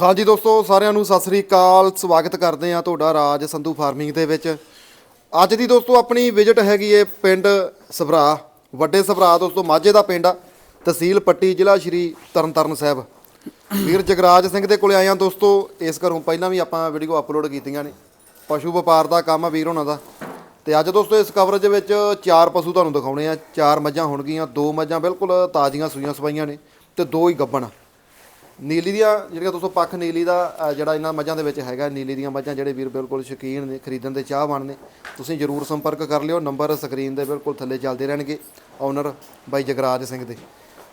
ਹਾਂਜੀ ਦੋਸਤੋ, ਸਾਰਿਆਂ ਨੂੰ ਸਤਿ ਸ੍ਰੀ ਅਕਾਲ। ਸਵਾਗਤ ਕਰਦੇ ਆ ਤੁਹਾਡਾ ਰਾਜ ਸੰਧੂ ਫਾਰਮਿੰਗ ਦੇ ਵਿੱਚ। ਅੱਜ ਦੀ ਦੋਸਤੋ, ਆਪਣੀ ਵਿਜ਼ਿਟ ਹੈਗੀ ਏ ਪਿੰਡ ਸਭਰਾ, ਵੱਡੇ ਸਭਰਾ ਦੋਸਤੋ, ਮਾਝੇ ਦਾ ਪਿੰਡ ਆ, ਤਹਿਸੀਲ ਪੱਟੀ, ਜ਼ਿਲ੍ਹਾ ਸ਼੍ਰੀ ਤਰਨਤਾਰਨ ਸਾਹਿਬ। ਵੀਰ ਜਗਰਾਜ ਸਿੰਘ ਦੇ ਕੋਲੇ ਆਏ ਆ ਦੋਸਤੋ, ਇਸ ਘਰੋਂ ਪਹਿਲਾਂ ਵੀ ਆਪਾਂ ਵੀਡੀਓ ਅਪਲੋਡ ਕੀਤੀਆਂ ਨੇ। ਪਸ਼ੂ ਵਪਾਰ ਦਾ ਕੰਮ ਆ ਵੀਰ ਉਹਨਾਂ ਦਾ। ਤੇ ਅੱਜ ਦੋਸਤੋ, ਇਸ ਕਵਰੇਜ ਵਿੱਚ ਚਾਰ ਪਸ਼ੂ ਤੁਹਾਨੂੰ ਦਿਖਾਉਣੇ ਆ। ਚਾਰ ਮੱਝਾਂ ਹੋਣਗੀਆਂ, ਦੋ ਮੱਝਾਂ ਬਿਲਕੁਲ ਤਾਜ਼ੀਆਂ ਸੂਈਆਂ ਸਵਾਈਆਂ ਨੇ ਤੇ ਦੋ ਹੀ ਗੱਬਣ ਆ। ਨੀਲੀ ਦੀਆਂ ਜਿਹੜੀਆਂ ਦੋਸਤੋ ਪੱਖ ਨੀਲੀ ਦਾ ਜਿਹੜਾ ਇਹਨਾਂ ਮੱਝਾਂ ਦੇ ਵਿੱਚ ਹੈਗਾ, ਨੀਲੀ ਦੀਆਂ ਮੱਝਾਂ ਜਿਹੜੇ ਵੀਰ ਬਿਲਕੁਲ ਸ਼ੌਕੀਨ ਨੇ, ਖਰੀਦਣ ਦੇ ਚਾਹਵਾਨ ਨੇ, ਤੁਸੀਂ ਜਰੂਰ ਸੰਪਰਕ ਕਰ ਲਿਓ, ਨੰਬਰ ਸਕਰੀਨ ਦੇ ਬਿਲਕੁਲ ਥੱਲੇ ਚੱਲਦੇ ਰਹਿਣਗੇ ਓਨਰ ਬਾਈ ਜਗਰਾਜ ਸਿੰਘ ਦੇ।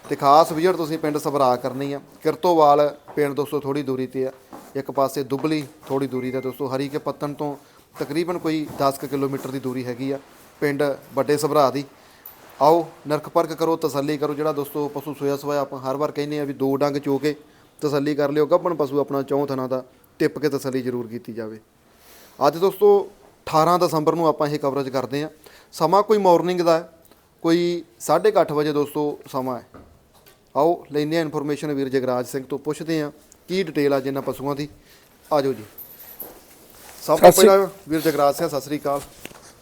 ਤੇ ਖਾਸ ਵਿਜ਼ਿਟ ਤੁਸੀਂ ਪਿੰਡ ਸਭਰਾ ਕਰਨੀ ਆ, ਕਿਰਤੋਵਾਲ ਪਿੰਡ ਦੋਸਤੋ ਥੋੜੀ ਦੂਰੀ ਤੇ ਆ, ਇੱਕ ਪਾਸੇ ਦੁਬਲੀ ਥੋੜੀ ਦੂਰੀ ਤੇ ਦੋਸਤੋ, ਹਰੀ ਕੇ ਪੱਤਨ ਤੋਂ ਤਕਰੀਬਨ ਕੋਈ 10 ਕੁ ਕਿਲੋਮੀਟਰ ਦੀ ਦੂਰੀ ਹੈਗੀ ਆ, ਪਿੰਡ ਵੱਡੇ ਸਭਰਾ ਦੀ। ਆਓ ਨਰਕ ਪਰਖ ਕਰੋ, ਤਸੱਲੀ ਕਰੋ, ਜਿਹੜਾ ਦੋਸਤੋ ਪਸ਼ੂ ਸੋਇਆ ਸੋਇਆ ਆਪਾਂ ਹਰ ਵਾਰ ਕਹਿੰਦੇ ਆ ਵੀ ਦੋ ਡੰਗ ਚੋ ਕੇ ਤਸੱਲੀ ਕਰ ਲਿਓ ਗੱਭਣ ਪਸ਼ੂ ਆਪਣਾ ਚੌਂ ਥਣਾ ਦਾ ਟਿੱਪ ਕੇ ਤਸੱਲੀ ਜ਼ਰੂਰ ਕੀਤੀ ਜਾਵੇ। ਅੱਜ ਦੋਸਤੋ 18 ਦਸੰਬਰ ਨੂੰ ਆਪਾਂ ਇਹ ਕਵਰੇਜ ਕਰਦੇ ਆ ਸਮਾਂ ਕੋਈ ਮਾਰਨਿੰਗ ਦਾ ਹੈ ਕੋਈ 8:30 ਵਜੇ ਦੋਸਤੋ ਸਮਾਂ ਹੈ। ਆਓ ਲੈਂਦੇ ਆ ਇਨਫੋਰਮੇਸ਼ਨ ਵੀਰ ਜਗਰਾਜ ਸਿੰਘ ਤੋਂ ਪੁੱਛਦੇ ਆ ਕੀ ਡਿਟੇਲ ਆ ਜਿੰਨਾ ਪਸ਼ੂਆਂ ਦੀ। ਆਜੋ ਜੀ। ਸਭ ਤੋਂ ਪਹਿਲਾਂ ਵੀਰ ਜਗਰਾਜ ਸਿੰਘ ਸਤਿ ਸ੍ਰੀ ਅਕਾਲ।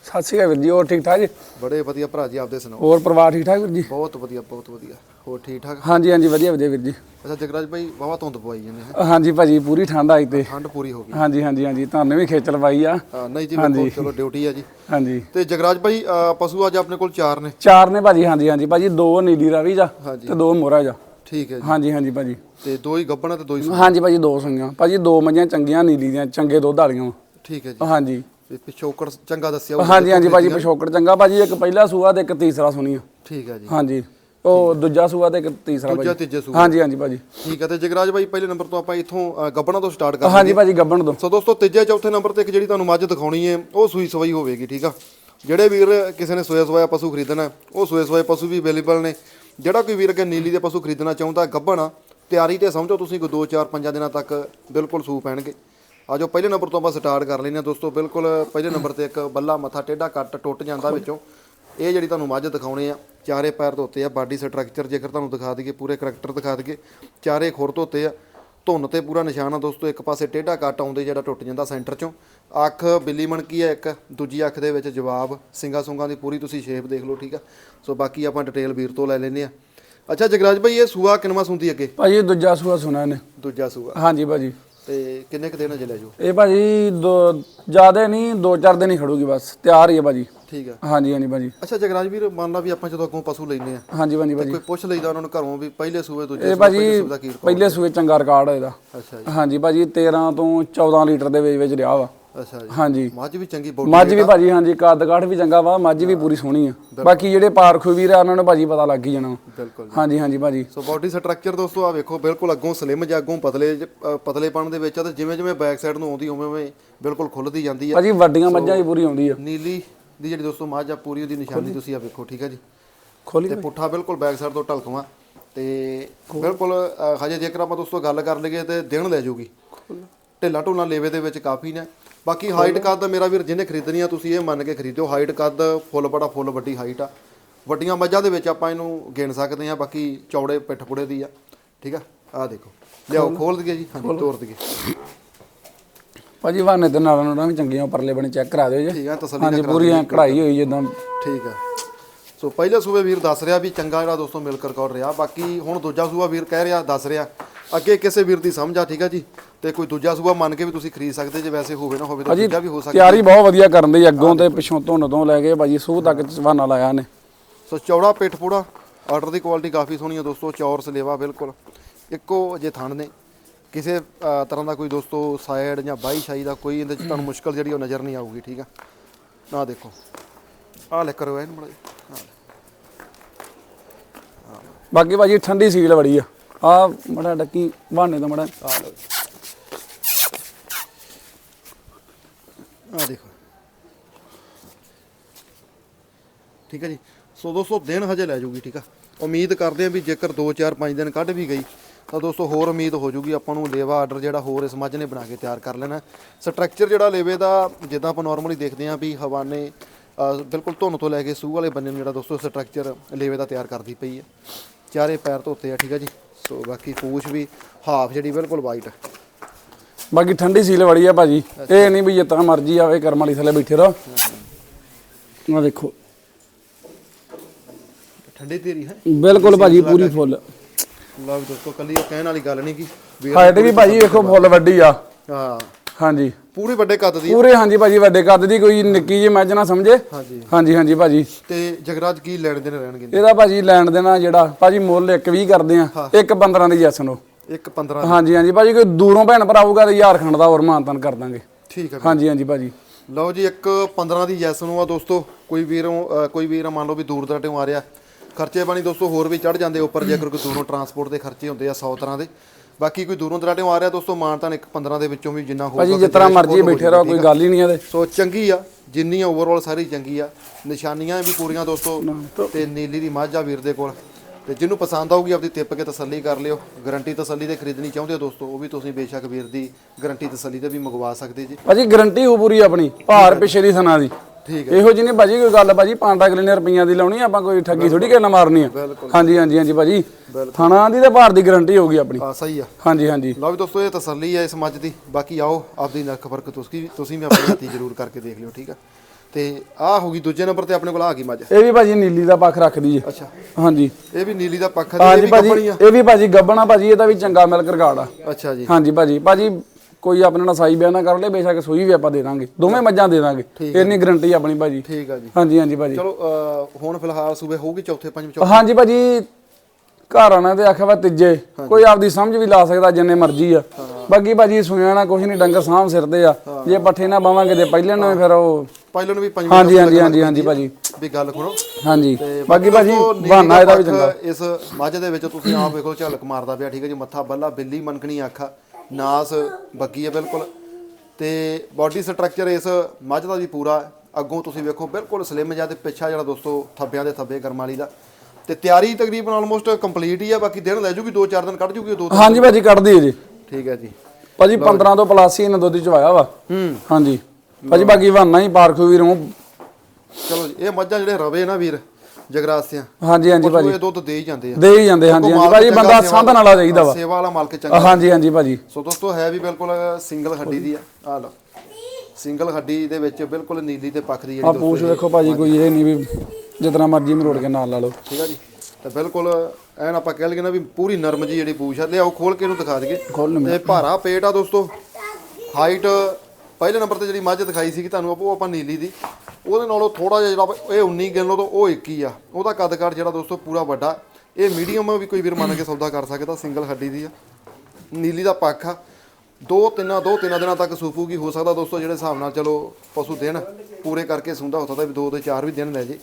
ਸਤਿ ਸ਼੍ਰੀ ਅਕਾਲ ਵੀਰ ਜੀ ਹੋਰ ਠੀਕ ਠਾਕ ਜੀ? ਬੜੇ ਵਧੀਆ ਭਰਾ ਜੀ ਆਪਦੇ ਸੁਣਾਓ। ਹੋਰ ਪਰਿਵਾਰ ਠੀਕ ਠਾਕ ਵੀਰ ਜੀ? ਬਹੁਤ ਵਧੀਆ ਬਹੁਤ ਵਧੀਆ। ਹੋਰ ਠੀਕ ਠਾਕ? ਹਾਂਜੀ ਹਾਂਜੀ ਵਧੀਆ ਵਧੀਆ ਵੀਰ ਜੀ। ਅੱਛਾ ਜਗਰਾਜ ਭਾਈ ਵਾਵਾ ਧੁੰਦ ਪਵਾਈ ਜਾਂਦੇ ਹੈ। ਹਾਂਜੀ ਭਾਜੀ ਪੂਰੀ ਠੰਡ ਆਈ ਤੇ। ਠੰਡ ਪੂਰੀ ਹੋ ਗਈ। ਹਾਂਜੀ ਹਾਂਜੀ ਹਾਂਜੀ ਤੁਹਾਨੂੰ ਵੀ ਖੇਚਲ ਪਾਈ ਆ। ਹਾਂ, ਨਹੀਂ ਜੀ ਮੇਰੇ ਚਲੋ ਡਿਊਟੀ ਆ ਜੀ। ਹਾਂਜੀ। ਤੇ ਜਗਰਾਜ ਭਾਈ ਪਸ਼ੂ ਅੱਜ ਆਪਣੇ ਕੋਲ ਚਾਰ ਨੇ। ਚਾਰ ਨੇ ਭਾਜੀ ਹਾਂਜੀ ਹਾਂਜੀ ਭਾਜੀ ਦੋ ਨੀਲੀ ਰਾਵੀ ਜਾ ਹਾਂਜੀ। ਤੇ ਦੋ ਮੋਰਾ ਜਾ। ਠੀਕ ਹੈ ਜੀ। ਹਾਂਜੀ ਹਾਂਜੀ ਭਾਜੀ। ਤੇ ਦੋ ਹੀ ਗੱਬਣਾ ਤੇ ਦੋ ਹੀ ਸੂ- ਹਾਂਜੀ ਭਾਜੀ ਦੋ ਸੰਗੀਆਂ ਭਾਜੀ ਦੋ ਮੱਝਾਂ ਚੰਗੀਆਂ ਨੀਲੀ ਦੀਆਂ ਚੰਗੇ ਦੁੱਧ ਵਾਲੀਆਂ ਵਾਂ। ਠੀਕ ਹੈ ਜੀ। ਹਾਂਜੀ। ਤੇ ਪਿਛੋਕੜ ਚੰਗਾ ਦੱਸਿਆ ਹਾਂਜੀ ਹਾਂਜੀ ਭਾਜੀ ਪਿਛੋਕੜ ਚੰਗਾ ਭਾਜੀ ਇੱਕ ਪਹਿਲਾ ਸੂਆ ਤੇ ਇੱਕ ਤੀਸਰਾ ਸੁਣੀਆ ਠੀਕ ਹੈ ਜੀ। ਹਾਂਜੀ। ਉਹ ਦੂਜਾ ਸੂਆ ਤੇ ਇੱਕ ਤੀਸਰਾ ਦੂਜਾ ਭਾਜੀ। ਤੀਜੇ ਸੂ ਹਾਂਜੀ ਹਾਂਜੀ ਭਾਜੀ। ਠੀਕ ਹੈ ਤੇ ਜਗਰਾਜ ਭਾਈ ਪਹਿਲੇ ਨੰਬਰ ਤੋਂ ਆਪਾਂ ਇੱਥੋਂ ਗੱਬਣਾ ਤੋਂ ਸਟਾਰਟ ਕਰਦੇ ਹਾਂਜੀ ਭਾਜੀ ਗੱਬਣ ਦੋ ਸੋ ਦੋਸਤੋ ਤੀਜੇ ਚੌਥੇ ਨੰਬਰ ਤੇ ਇੱਕ ਜਿਹੜੀ ਤੁਹਾਨੂੰ ਮੱਝ ਦਿਖਾਉਣੀ ਹੈ ਉਹ ਸੂਈ ਸਵਾਈ ਹੋਵੇਗੀ ਠੀਕ ਆ? ਜਿਹੜੇ ਵੀਰ ਕਿਸੇ ਨੇ ਸੋਇਆ ਸਵਾਇਆ ਪਸ਼ੂ ਖਰੀਦਣਾ ਹੈ, ਉਹ ਸੋਏ ਸਵਾਏ ਪਸ਼ੂ ਵੀ ਅਵੇਲੇਬਲ ਨੇ। ਜਿਹੜਾ ਕੋਈ ਵੀਰ ਅੱਗੇ ਨੀਲੀ ਦੇ ਪਸ਼ੂ ਖਰੀਦਣਾ ਚਾਹੁੰਦਾ ਗੱਭਣ ਤਿਆਰੀ ਤੇ ਸਮਝੋ ਤੁਸੀਂ ਕੋਈ 2 4 5 ਦਿਨਾਂ ਤੱਕ ਬਿਲਕੁਲ ਸੂ ਪੈਣਗੇ। ਆਜੋ ਪਹਿਲੇ ਨੰਬਰ ਤੋਂ ਆਪਾਂ ਸਟਾਰਟ ਕਰ ਲੈਂਦੇ ਹਾਂ ਦੋਸਤੋ ਬਿਲਕੁਲ ਪਹਿਲੇ ਨੰਬਰ ਤੇ ਇੱਕ ਬੱਲਾ ਮੱਥਾ ਟੇਢਾ ਕੱਟ ਟੁੱਟ ਜਾਂਦਾ ਵਿੱਚੋਂ। ਇਹ ਜਿਹੜੀ ਤੁਹਾਨੂੰ ਮੱਝ ਦਿਖਾਉਣੇ ਆ ਚਾਰੇ ਪੈਰ ਧੋਤੇ ਆ ਬਾਡੀ ਸਟਰਕਚਰ ਜੇਕਰ ਤੁਹਾਨੂੰ ਦਿਖਾ ਦਈਏ ਪੂਰੇ ਕਰੈਕਟਰ ਦਿਖਾ ਦਈਏ ਚਾਰੇ ਖੁਰ ਧੋਤੇ ਆ ਧੁੰਨ ਤੇ ਪੂਰਾ ਨਿਸ਼ਾਨ ਆ ਦੋਸਤੋ ਇੱਕ ਪਾਸੇ ਟੇਢਾ ਕੱਟ ਆਉਂਦੇ ਜਿਹੜਾ ਟੁੱਟ ਜਾਂਦਾ ਸੈਂਟਰ ਚੋਂ। ਅੱਖ ਬਿੱਲੀ ਮਣਕੀ ਹੈ ਇੱਕ ਦੂਜੀ ਅੱਖ ਦੇ ਵਿੱਚ ਜਵਾਬ ਸਿੰਗਾ ਸੁੰਗਾ ਦੀ ਪੂਰੀ ਤੁਸੀਂ ਸ਼ੇਪ ਦੇਖ ਲਓ ਠੀਕ ਆ? ਸੋ ਬਾਕੀ ਆਪਾਂ ਡਿਟੇਲ ਵੀਰ ਤੋਂ ਲੈ ਲੈਨੇ ਆ। ਅੱਛਾ ਜਗਰਾਜ ਭਾਈ ਇਹ ਸੂਆ ਕਿੰਨਵਾ ਸੁੰਦੀ ਅੱਗੇ? ਭਾਜੀ ਦੂਜਾ ਸੂਆ ਸੁਣਾ ਨੇ ਦੂਜਾ ਸੂਆ। ਹਾਂਜੀ ਭਾਜੀ। ਤੇ ਕਿੰਨੇ ਕ ਦਿਨ ਅਜੇ ਲੈ ਜਾਓ? ਇਹ ਭਾਜੀ ਦੋ ਜਿਆਦੇ ਨਹੀਂ ਦੋ ਚਾਰ ਦਿਨ ਹੀ ਖੜੂਗੀ ਬਸ। ਤਿਆਰ ਹੀ ਹੈ ਭਾਜੀ। ਠੀਕ ਆ। ਹਾਂਜੀ ਹਾਂਜੀ ਭਾਜੀ। ਅੱਛਾ ਜਗਰਾਜ ਵੀਰ ਮੰਨ ਲਾ ਵੀ ਆਪਾਂ ਜਦੋਂ ਅੱਗੋਂ ਪਸ਼ੂ ਲੈਨੇ ਆ। ਹਾਂਜੀ ਭਾਜੀ ਭਾਜੀ। ਕੋਈ ਪੁੱਛ ਲਈਦਾ ਉਹਨਾਂ ਨੂੰ ਘਰੋਂ ਵੀ ਪਹਿਲੇ ਸੂਏ ਦੂਜੇ ਇਹ ਭਾਜੀ ਪਹਿਲੇ ਸੂਏ ਚੰਗਾ ਰਿਕਾਰਡ ਹੈ ਇਹਦਾ। ਅੱਛਾ ਜੀ। ਹਾਂਜੀ ਭਾਜੀ 13 ਤੋਂ 14 ਲੀਟਰ ਦੇ ਵਿੱਚ ਵਿੱਚ ਰਿਹਾ ਵਾ। ਅੱਛਾ ਜੀ। ਹਾਂਜੀ। ਮੱਝ ਵੀ ਚੰਗੀ ਬੋਡੀ ਮੱਝ ਵੀ ਭਾਜੀ ਹਾਂਜੀ ਕੱਦ ਕਾਠ ਵੀ ਚੰਗਾ ਵਾ ਮੱਝ ਵੀ ਪੂਰੀ ਸੋਹਣੀ ਆ। ਬਾਕੀ ਜਿਹੜੇ ਪਾਰਖੂ ਵੀਰ ਆ ਉਹਨਾਂ ਨੂੰ ਭਾਜੀ ਪਤਾ ਲੱਗ ਹੀ ਜਾਣਾ ਬਿਲਕੁਲ। ਹਾਂਜੀ ਹਾਂਜੀ ਭਾਜੀ। ਸੋ ਬਾਡੀ ਸਟਰਕਚਰ ਦੋਸਤੋ ਆ ਵੇਖੋ ਬਿਲਕੁਲ ਅੱਗੋਂ ਸਲਿਮ ਜਾਂ ਅੱਗੋਂ ਪਤਲੇ ਪਤਲੇਪਣ ਦੇ ਵਿੱਚ ਆ ਤੇ ਜਿਵੇਂ ਜਿਵੇਂ ਬੈਕ ਸਾਈਡ ਨੂੰ ਆਉਂਦੀ ਉਵੇਂ ਉਵੇਂ ਬਿਲਕੁਲ ਖੁੱਲਦੀ ਜਾਂਦੀ ਆ। ਭਾਜੀ ਵੱਡੀਆਂ ਮੱਝਾਂ ਹੀ ਪੂਰੀ ਆਉਂਦੀ ਆ। ਨੀਲੀ ਦੀ ਜਿਹੜੀ ਦੋਸਤੋ ਮੱਝ ਆ ਪੂਰੀ ਉਹਦੀ ਨਿਸ਼ਾਨੀ ਤੁਸੀਂ ਆ ਵੇਖੋ ਠੀਕ ਹੈ ਜੀ। ਖੋਲੀ ਤੇ ਪੁੱਠਾ ਬਿਲਕੁਲ ਬੈਕ ਸਾਈਡ ਤੋਂ ਢਲਕਵਾ। ਤੇ ਬਿਲਕੁਲ ਹਜੇ ਜੇਕਰ ਆਪਾਂ ਦੋਸਤੋ ਗੱਲ ਕਰ ਲਈਏ ਤੇ ਦਿਨ ਲੈ ਜਾਊਗੀ ਢਿੱਲਾ ਢੋਲਾ ਲੇਵੇ ਦੇ ਵਿੱਚ ਕਾਫੀ ਨੇ। ਬਾਕੀ ਹਾਈਟ ਕੱਦ ਮੇਰਾ ਵੀਰ ਜਿਹਨੇ ਖਰੀਦਣੀ ਆ ਤੁਸੀਂ ਇਹ ਮੰਨ ਕੇ ਖਰੀਦਿਓ ਹਾਈਟ ਕੱਦ ਫੁੱਲ ਬੜਾ ਫੁੱਲ ਵੱਡੀ ਹਾਈਟ ਆ। ਵੱਡੀਆਂ ਮੱਝਾਂ ਦੇ ਵਿੱਚ ਆਪਾਂ ਇਹਨੂੰ ਗਿਣ ਸਕਦੇ ਆ ਬਾਕੀ ਚੌੜੇ ਪਿੱਠ ਪੁੜੇ ਦੀ ਆ। ਠੀਕ ਆ? ਆ ਦੇਖੋ। ਲਿਆਓ ਖੋਲ ਦਈਏ ਜੀ। ਹਾਂਜੀ ਤੋੜ ਦਈਏ। ਭਾਜੀ ਵਾਨੇ ਤੇ ਨਾਲਾਂ ਨੂੰ ਵੀ ਚੰਗੀਆਂ ਪਰਲੇ ਬਣੇ ਚੈੱਕ ਕਰਾ ਦਿਓ ਜੀ। ਠੀਕ ਆ ਤਸੱਲੀ ਹਾਂਜੀ ਨਾਲ ਕਰਾ ਪੂਰੀ ਐ ਕਢਾਈ ਹੋਈ ਜਿੱਦਾਂ। ਠੀਕ ਆ। ਸੋ ਪਹਿਲਾ ਸੂਬੇ ਵੀਰ ਦੱਸ ਰਿਹਾ ਵੀ ਚੰਗਾ ਜਿਹੜਾ ਦੋਸਤੋ ਮਿਲਕ ਰਿਕਾਰਡ ਰਿਹਾ। ਬਾਕੀ ਹੁਣ ਦੂਜਾ ਸੂਬਾ ਵੀਰ ਕਹਿ ਰਿਹਾ ਦੱਸ ਰਿਹਾ ਅੱਗੇ ਕਿਸੇ ਵੀਰ ਦੀ ਸਮਝ ਆ ਠੀਕ ਆ ਜੀ? ਤੇ ਕੋਈ ਦੂਜਾ ਸੂਬਾ ਮੰਨ ਕੇ ਵੀ ਤੁਸੀਂ ਖਰੀਦ ਸਕਦੇ ਜੇ ਵੈਸੇ ਹੋਵੇ ਨਾ ਹੋਵੇ ਤਾਂ ਦੂਜਾ ਵੀ ਹੋ ਸਕਦਾ ਤਿਆਰੀ ਬਹੁਤ ਵਧੀਆ ਕਰਨ ਦੀ ਅੱਗੋਂ ਤੇ ਪਿੱਛੋਂ ਧੁੰਨ ਤੋਂ ਲੈ ਕੇ ਭਾਜੀ ਸੂਹ ਤੱਕ ਚਵਾਨਾ ਲਾਇਆ ਨੇ। ਸੋ ਚੌੜਾ ਪਿੱਠ ਪੂੜਾ ਆਰਡਰ ਦੀ ਕੁਆਲਿਟੀ ਕਾਫੀ ਸੋਹਣੀ ਆ ਦੋਸਤੋ ਚੌਰ ਸਲੇਵਾ ਬਿਲਕੁਲ। ਇੱਕੋ ਜੇ ਥਣ ਨੇ। ਕਿਸੇ ਤਰ੍ਹਾਂ ਦਾ ਕੋਈ ਦੋਸਤੋ ਸਾਈਡ ਜਾਂ ਬਾਈ ਸ਼ਾਈ ਦਾ ਕੋਈ ਇਹਦੇ ਚ ਤੁਹਾਨੂੰ ਮੁਸ਼ਕਲ ਜਿਹੜੀ ਉਹ ਨਜ਼ਰ ਨਹੀਂ ਆਊਗੀ ਠੀਕ ਆ? ਨਾ ਦੇਖੋ। ਆਹ ਲੈ ਕਰੋ ਇਹਨੂੰ ਮੜਾ ਬਾਕੀ ਭਾਜੀ ਠੰਡੀ ਸੀਲ ਬੜੀ ਆ। ਆ ਮੜਾ ਡੱਕੀ, ਬਹਾਨੇ ਦਾ ਮੜਾ। ਆ ਲਓ ਆ ਦੇਖੋ। ਠੀਕ ਹੈ ਜੀ। ਸੋ ਦੋਸਤੋ, ਦਿਨ ਹਜੇ ਲੈ ਜੂਗੀ, ਠੀਕ ਆ। ਉਮੀਦ ਕਰਦੇ ਆ ਵੀ ਜੇਕਰ 2 4 5 ਦਿਨ ਕੱਢ ਵੀ ਗਈ, ਤਾਂ ਦੋਸਤੋ ਹੋਰ ਉਮੀਦ ਹੋ ਜੂਗੀ, ਆਪਾਂ ਨੂੰ ਲੇਵਾ ਆਰਡਰ ਜਿਹੜਾ ਹੋਰ ਇਸ ਮੱਝ ਨੇ ਬਣਾ ਕੇ ਤਿਆਰ ਕਰ ਲੈਣਾ। ਸਟਰਕਚਰ ਜਿਹੜਾ ਲੇਵੇ ਦਾ, ਜਿੱਦਾਂ ਆਪਾਂ ਨਾਰਮਲੀ ਦੇਖਦੇ ਆ ਵੀ ਹਵਾਨੇ ਬਿਲਕੁਲ ਧੁੰਨ ਤੋਂ ਲੈ ਕੇ ਸੂਹ ਵਾਲੇ ਬੰਨੇ ਨੂੰ ਜਿਹੜਾ ਦੋਸਤੋ ਸਟਰਕਚਰ ਲੇਵੇ ਦਾ ਤਿਆਰ ਕਰਦੀ ਪਈ ਹੈ। ਚਾਰੇ ਪੈਰ ਧੋਤੇ ਆ, ਠੀਕ ਆ ਜੀ। ਸੋ ਬਾਕੀ ਪੂਛ ਵੀ ਹਾਫ ਜਿਹੜੀ ਬਿਲਕੁਲ ਵਾਈਟ ਬਾਕੀ ਠੰਡੀ ਸੀਲ ਵੜੀ ਆ ਭਾਜੀ। ਇਹ ਨਹੀਂ ਵੀ ਜਿੱਤਾਂ ਮਰਜ਼ੀ ਆਵੇ ਕਰਮ ਵਾਲੀ ਥੱਲੇ ਬੈਠੇ ਰਹੋ। ਆ ਦੇਖੋ। ਠੰਡੀ ਤੇਰੀ ਹੈ? ਬਿਲਕੁਲ ਭਾਜੀ ਪੂਰੀ ਫੁੱਲ। ਲਓ ਦੋਸਤੋ ਕੱਲੀ ਉਹ ਕਹਿਣ ਵਾਲੀ ਗੱਲ ਨਹੀਂ ਕੀ ਹਾਈਟ ਵੀ ਭਾਜੀ ਵੇਖੋ ਫੁੱਲ ਵੱਡੀ ਆ। ਹਾਂ। ਹਾਂਜੀ। ਪੂਰੇ ਵੱਡੇ ਕੱਦ ਦੀ। ਪੂਰੇ ਹਾਂਜੀ ਭਾਜੀ ਵੱਡੇ ਕੱਦ ਦੀ ਕੋਈ ਨਿੱਕੀ ਜਿਹੀ ਮੱਝ ਨਾ ਸਮਝੇ। ਹਾਂਜੀ। ਹਾਂਜੀ ਹਾਂਜੀ ਭਾਜੀ। ਤੇ ਜਗਰਾਜ ਕੀ ਲੈਣ ਦੇਣ ਰਹਿਣਗੇ ਇਹਦਾ ਭਾਜੀ ਲੈਣ ਦੇਣਾ ਜਿਹੜਾ ਭਾਜੀ ਮੁੱਲ ਇੱਕ 20 ਕਰਦੇ ਆ ਇੱਕ 15 ਦੀ ਜੈਸਨ ਨੂੰ ਇੱਕ 15 ਹਾਂਜੀ ਹਾਂਜੀ ਭਾਜੀ ਕੋਈ ਦੂਰੋਂ ਭੈਣ ਭਰਾ ਆਊਗਾ ਤੇ ਯਾਰ ਖੰਡ ਦਾ ਹੋਰ ਮਾਨਤਨ ਕਰ ਦਾਂਗੇ। ਠੀਕ ਹੈ ਹਾਂਜੀ ਹਾਂਜੀ ਭਾਜੀ। ਲਓ ਜੀ ਇੱਕ 15 ਦੀ ਯੈਸ ਨੂੰ ਆ ਦੋਸਤੋ। ਕੋਈ ਵੀਰੋਂ ਕੋਈ ਵੀਰ ਮੰਨ ਲਓ ਵੀ ਦੂਰ ਦਰਾਟਿਓਂ ਆ ਰਿਹਾ। ਖਰਚੇ ਪਾਣੀ ਦੋਸਤੋ ਹੋਰ ਵੀ ਚੜ ਜਾਂਦੇ ਉੱਪਰ ਜੇਕਰ ਕੋਈ ਦੂਰੋਂ ਟਰਾਂਸਪੋਰਟ ਦੇ ਖਰਚੇ ਹੁੰਦੇ ਆ 100 ਤਰ੍ਹਾਂ ਦੇ। ਬਾਕੀ ਕੋਈ ਦੂਰੋਂ ਦਰਾਟਿਓਂ ਆ ਰਿਹਾ ਦੋਸਤੋ ਮਾਨਤਾਨ ਇੱਕ 15 ਦੇ ਵਿੱਚੋਂ ਵੀ ਜਿੰਨਾ ਹੋਊਗਾ ਭਾਜੀ ਜਿਸ ਤਰ੍ਹਾਂ ਮਰਜ਼ੀ ਹੋ ਬੈਠੇ ਰਹੋ ਕੋਈ ਗੱਲ ਹੀ ਨਹੀਂ ਇਹਦੇ। ਸੋ ਚੰਗੀ ਆ ਜਿੰਨੀ ਓਵਰਆਲ ਸਾਰੀ ਚੰਗੀ ਆ। ਨਿਸ਼ਾਨੀਆਂ ਵੀ ਪੂਰੀਆਂ ਦੋਸਤੋ ਤੇ ਨੀਲੀ ਦੀ ਮੱਝ ਵੀਰ ਦੇ ਕੋਲ। ਤੇ ਜਿਹਨੂੰ ਪਸੰਦ ਆਊਗੀ ਆਪਦੀ ਤਿੱਪ ਕੇ ਤਸੱਲੀ ਕਰ ਲਿਓ। ਗਾਰੰਟੀ ਤਸੱਲੀ ਤੇ ਖਰੀਦਣੀ ਚਾਹੁੰਦੇ ਹੋ ਦੋਸਤੋ ਉਹ ਵੀ ਤੁਸੀਂ ਬੇਸ਼ੱਕ ਵੀਰ ਦੀ ਗਾਰੰਟੀ ਤਸੱਲੀ ਤੇ ਵੀ ਮੰਗਵਾ ਸਕਦੇ ਜੀ। ਭਾਜੀ ਗਾਰੰਟੀ ਹੋ ਪੂਰੀ ਆਪਣੀ ਭਾਰ ਪਿਛੇ ਦੀ ਥਣਾ ਦੀ। ਠੀਕ ਇਹੋ ਜਿਹੀ ਨਹੀਂ ਭਾਜੀ ਕੋਈ ਗੱਲ ਭਾਜੀ 5 ਅਗਲੇ ਨੇ ਰੁਪਈਆਂ ਦੀ ਲਾਉਣੀ ਆਪਾਂ ਕੋਈ ਠੱਗੀ ਥੋੜੀ ਕਿਹਨਾਂ ਮਾਰਨੀ ਆ। ਹਾਂਜੀ ਹਾਂਜੀ ਹਾਂਜੀ ਭਾਜੀ। ਥਣਾ ਦੀ ਤੇ ਭਾਰ ਦੀ ਗਾਰੰਟੀ ਹੋਊਗੀ ਆਪਣੀ। ਆ ਸਹੀ ਆ। ਹਾਂਜੀ ਹਾਂਜੀ। ਲਓ ਵੀ ਦੋਸਤੋ ਇਹ ਤਸੱਲੀ ਹੈ ਇਸ ਮੱਝ ਦੀ। ਬਾਕੀ ਆਓ ਆਪਦੀ ਨਰਖ ਫ਼ਰਕ ਤੁਸੀਂ ਤੁਸੀਂ ਵੀ ਆਪਣੇ ਹੱਥੀ ਜ਼ਰੂਰ ਕਰਕੇ ਦੇਖ ਲਿਓ ਠੀਕ ਆ। ਤੇ ਆਹ ਹੋ ਗਈ ਦੂਜੇ ਨੰਬਰ ਤੇ ਆਪਣੇ ਕੋਲ ਆ ਗਈ ਮੱਝ। ਇਹ ਵੀ ਭਾਜੀ ਨੀਲੀ ਦਾ ਪੱਖ ਰੱਖਦੀ ਜੇ ਅੱਛਾ। ਹਾਂਜੀ। ਇਹ ਵੀ ਨੀਲੀ ਦਾ ਪੱਖ ਹੈ ਇਹ ਵੀ ਭਾਜੀ ਕੰਪਨੀ ਆ। ਇਹ ਵੀ ਭਾਜੀ ਗੱਬਣਾ ਭਾਜੀ ਇਹਦਾ ਵੀ ਚੰਗਾ ਮਿਲਕ ਰਿਕਾਰਡ ਆ। ਅੱਛਾ ਜੀ। ਹਾਂਜੀ ਭਾਜੀ। ਭਾਜੀ ਕੋਈ ਆਪਣੇ ਨਾਲ ਸਾਈ ਬਿਆਨ ਕਰ ਲੈ ਬੇਸ਼ੱਕ ਸੂਈ ਵੀ ਆਪਾਂ ਦੇ ਦਾਂਗੇ। ਦੋਵੇਂ ਮੱਝਾਂ ਦੇ ਦਾਂਗੇ। ਇੰਨੀ ਗਾਰੰਟੀ ਆਪਣੀ ਭਾਜੀ। ਠੀਕ ਆ ਜੀ। ਹਾਂਜੀ ਹਾਂਜੀ ਭਾਜੀ। ਚਲੋ ਅਹ, ਹੁਣ ਫਿਲਹਾਲ ਸੂਬੇ ਹੋਊਗੀ ਚੌਥੇ ਪੰਜਵੇਂ ਚੌਥੇ। ਹਾਂਜੀ ਭਾਜੀ ਘਰ ਆਣਾ ਤੇ ਆਖਿਆ ਵਾ ਤੀਜੇ। ਕੋਈ ਆਪਦੀ ਸਮਝ ਵੀ ਲਾ ਸਕਦਾ ਜਿੰਨੇ ਮਰਜ਼ੀ ਆ। ਬਾਕੀ ਭਾਜੀ ਸੁਣਿਆ ਨਾ ਕੁਛ ਨਹੀਂ ਡੰਗਰ ਸਾਂਭ ਸਿਰ ਤੇ ਆ ਜੇ ਪੱਠੇ ਨਾ ਬਾਵਾਂਗੇ ਤੇ ਪਹਿਲੇ ਨੂੰ ਫਿਰ ਉਹ ਪਹਿਲਾਂ ਨੂੰ ਵੀ ਪੰਜਵੇਂ ਹਾਂਜੀ ਹਾਂਜੀ ਹਾਂਜੀ ਹਾਂਜੀ ਭਾਜੀ। ਵੀ ਗੱਲ ਸੁਣੋ ਹਾਂਜੀ। ਬਾਕੀ ਭਾਜੀ ਦੋਸਤੋ, ਨੀਲੀ ਬਹਾਨਾ ਇਹਦਾ ਵੀ ਪੱਖ ਚੰਗਾ। ਇਸ ਮੱਝ ਦੇ ਵਿੱਚ ਤੁਸੀਂ ਆਪ ਵੇਖੋ ਝਲਕ ਮਾਰਦਾ ਪਿਆ ਠੀਕ ਹੈ ਜੀ। ਮੱਥਾ ਬੱਲਾ ਬਿੱਲੀ ਮਨਕਣੀ ਅੱਖਾ ਨਾਸ ਬੱਗੀ ਹੈ ਬਿਲਕੁਲ। ਤੇ ਬਾਡੀ ਸਟਰਕਚਰ ਇਸ ਮੱਝ ਦਾ ਵੀ ਪੂਰਾ। ਅੱਗੋਂ ਤੁਸੀਂ ਵੇਖੋ ਬਿਲਕੁਲ ਸਲਿਮ ਜਿਹਾ ਤੇ ਪਿੱਛਾ ਜਿਹੜਾ ਦੋਸਤੋ ਥੱਬਿਆਂ ਦੇ ਥੱਬੇ ਕਰਮ ਵਾਲੀ ਦਾ। ਤੇ ਤਿਆਰੀ ਤਕਰੀਬਨ ਆਲਮੋਸਟ ਕੰਪਲੀਟ ਹੀ ਆ ਬਾਕੀ ਦਿਨ ਲੈ ਜੂਗੀ 2-4 ਦਿਨ ਕੱਢ ਜੂਗੀ ਦੋ ਹਾਂਜੀ ਭਾਜੀ ਕੱਢਦੀ ਹੈ ਜੀ। ਠੀਕ ਹੈ ਜੀ। ਭਾਜੀ 15 ਤੋਂ ਪਲੱਸ ਹੀ ਇਹਨਾਂ ਦੁੱਧ ਚਵਾਇਆ ਵਾ। ਹੂੰ। ਹਾਂਜੀ। ਭਾਜੀ ਬਾਕੀ ਬਹਾਨਾ ਹੀ ਪਾਰਖੂ ਵੀਰੋਂ ਚਲੋ ਜੀ ਇਹ ਮੱਝਾਂ ਜਿਹੜੇ ਰਵੇ ਨਾ ਵੀਰ ਹਾਂਜੀ ਹਾਂਜੀ ਭਾਜੀ। ਇਹ ਦੁੱਧ ਦੇ ਹੀ ਜਾਂਦੇ ਆ। ਦੇ ਹੀ ਜਾਂਦੇ ਹਾਂਜੀ ਹਾਂਜੀ ਭਾਜੀ ਬੰਦਾ ਸਾਂਭਣ ਵਾਲਾ ਚਾਹੀਦਾ ਵਾ। ਸੇਵਾ ਵਾਲਾ ਮਾਲਕ ਚੰਗਾ। ਹਾਂਜੀ ਹਾਂਜੀ ਭਾਜੀ। ਸੋ ਦੋਸਤੋ ਹੈ ਵੀ ਬਿਲਕੁਲ ਸਿੰਗਲ ਹੱਡੀ ਦੀ ਆ। ਆ ਲਓ। ਸਿੰਗਲ ਹੱਡੀ ਦੇ ਵਿੱਚ ਬਿਲਕੁਲ ਨੀਲੀ ਤੇ ਪੱਖ ਦੀ ਆ ਜਿਹੜੀ ਪੂਛ ਵੇਖੋ ਭਾਜੀ ਕੋਈ ਇਹ ਨਹੀਂ ਵੀ ਜਿਤਨਾ ਮਰਜ਼ੀ ਮਰੋੜ ਕੇ ਨਾਲ ਲਾ ਲਓ। ਠੀਕ ਆ ਜੀ। ਤੇ ਬਿਲਕੁਲ ਐਨ ਆਪਾਂ ਕਹਿ ਲਈਏ ਨਾ ਵੀ ਪੂਰੀ ਨਰਮ ਜੀ ਜਿਹੜੀ ਪੂਛ ਆ। ਲਿਆਓ ਖੋਲ ਕੇ ਇਹਨੂੰ ਦਿਖਾ ਦਈਏ। ਖੋਲ ਤੇ ਭਾਰਾ ਪੇਟ ਆ ਦੋਸਤੋ। ਹਾਈਟ ਪਹਿਲੇ ਨੰਬਰ ਤੇ ਜਿਹੜੀ ਮੱਝ ਦਿਖਾਈ ਸੀਗੀ ਤੁਹਾਨੂੰ ਉਹ ਆਪਾਂ ਨੀਲੀ ਦੀ। ਉਹਦੇ ਨਾਲੋਂ ਥੋੜਾ ਜਿਹਾ ਜਿਹੜਾ ਇਹ 19 ਕਿਲੋ ਤੋਂ ਉਹ 21 ਆ। ਉਹਦਾ ਕੱਦ ਕਾਠ ਜਿਹੜਾ ਦੋਸਤੋ ਪੂਰਾ ਵੱਡਾ। ਇਹ ਮੀਡੀਅਮ ਵੀ ਕੋਈ ਵੀਰ ਮੰਨ ਕੇ ਸੌਦਾ ਕਰ ਸਕਦਾ ਸਿੰਗਲ ਹੱਡੀ ਦੀ ਆ। ਨੀਲੀ ਦਾ ਪੱਖ ਆ। ਦੋ ਤਿੰਨਾਂ ਦੋ ਤਿੰਨਾਂ ਦਿਨਾਂ ਤੱਕ ਸੂਪੂਗੀ ਹੋ ਸਕਦਾ ਦੋਸਤੋ ਜਿਹੜੇ ਹਿਸਾਬ ਨਾਲ ਚਲੋ ਪਸ਼ੂ ਦਿਨ ਪੂਰੇ ਕਰਕੇ ਸੁੰਦਾ ਹੋ ਸਕਦਾ ਵੀ ਦੋ ਤੋਂ ਚਾਰ ਵੀ ਦਿਨ ਲੈ ਜੇ।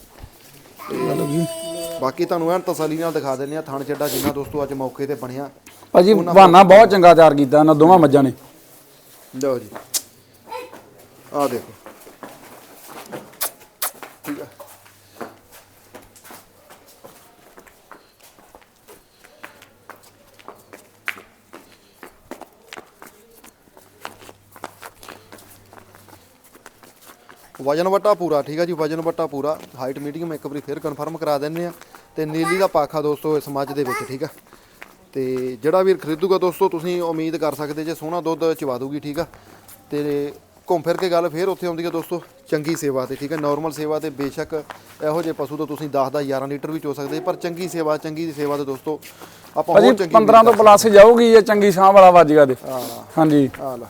ਬਾਕੀ ਤੁਹਾਨੂੰ ਐਨ ਤਸੱਲੀ ਨਾਲ ਦਿਖਾ ਦਿੰਦੇ ਆ ਥਣ ਚੱਡਾ ਜਿੰਨਾ ਦੋਸਤੋ ਅੱਜ ਮੌਕੇ ਤੇ ਬਣਿਆ। ਭਾਜੀ ਬਹਾਨਾ ਬਹੁਤ ਚੰਗਾ ਤਿਆਰ ਕੀਤਾ ਇਹਨਾਂ ਦੋਵਾਂ ਮੱਝਾਂ ਨੇ। ਲਓ ਜੀ। ਆ ਦੇਖੋ ਠੀਕ ਆ ਵਜਨ ਵਟਾ ਪੂਰਾ ਠੀਕ ਆ ਜੀ ਵਜਨ ਵਟਾ ਪੂਰਾ। ਹਾਈਟ ਮੀਡੀਅਮ ਇੱਕ ਵਾਰੀ ਫਿਰ ਕਨਫਰਮ ਕਰਾ ਦਿੰਨੇ ਆ। ਤੇ ਨੀਲੀ ਦਾ ਪਾਖਾ ਦੋਸਤੋ ਇਸ ਮੱਝ ਦੇ ਵਿੱਚ ਠੀਕ ਆ। ਤੇ ਜਿਹੜਾ ਵੀਰ ਖਰੀਦੂਗਾ ਦੋਸਤੋ ਤੁਸੀਂ ਉਮੀਦ ਕਰ ਸਕਦੇ ਜੇ ਸੋਹਣਾ ਦੁੱਧ ਚਵਾ ਦੂਗੀ ਠੀਕ ਆ। ਤੇ ਘੁੰਮ ਫਿਰ ਕੇ ਗੱਲ ਫੇਰ ਉੱਥੇ ਆਉਂਦੀ ਹੈ ਦੋਸਤੋ ਚੰਗੀ ਸੇਵਾ ਤੇ ਠੀਕ ਹੈ ਨਾਰਮਲ ਸੇਵਾ ਤੇ ਬੇਸ਼ੱਕ ਇਹੋ ਜਿਹੇ ਪਸ਼ੂ ਤੋਂ ਤੁਸੀਂ 10 ਦਾ 11 ਲੀਟਰ ਵੀ ਚੋ ਸਕਦੇ ਪਰ ਚੰਗੀ ਸੇਵਾ ਚੰਗੀ ਸੇਵਾ ਤੇ ਦੋਸਤੋ ਆਪਾਂ ਹੋਰ ਚੰਗੀ 15 ਤੋਂ ਪਲੱਸ ਜਾਊਗੀ ਇਹ ਚੰਗੀ ਸਾਹ ਵਾਲਾ ਵੱਜਗਾ ਦੇ ਹਾਂਜੀ। ਆ ਲਾ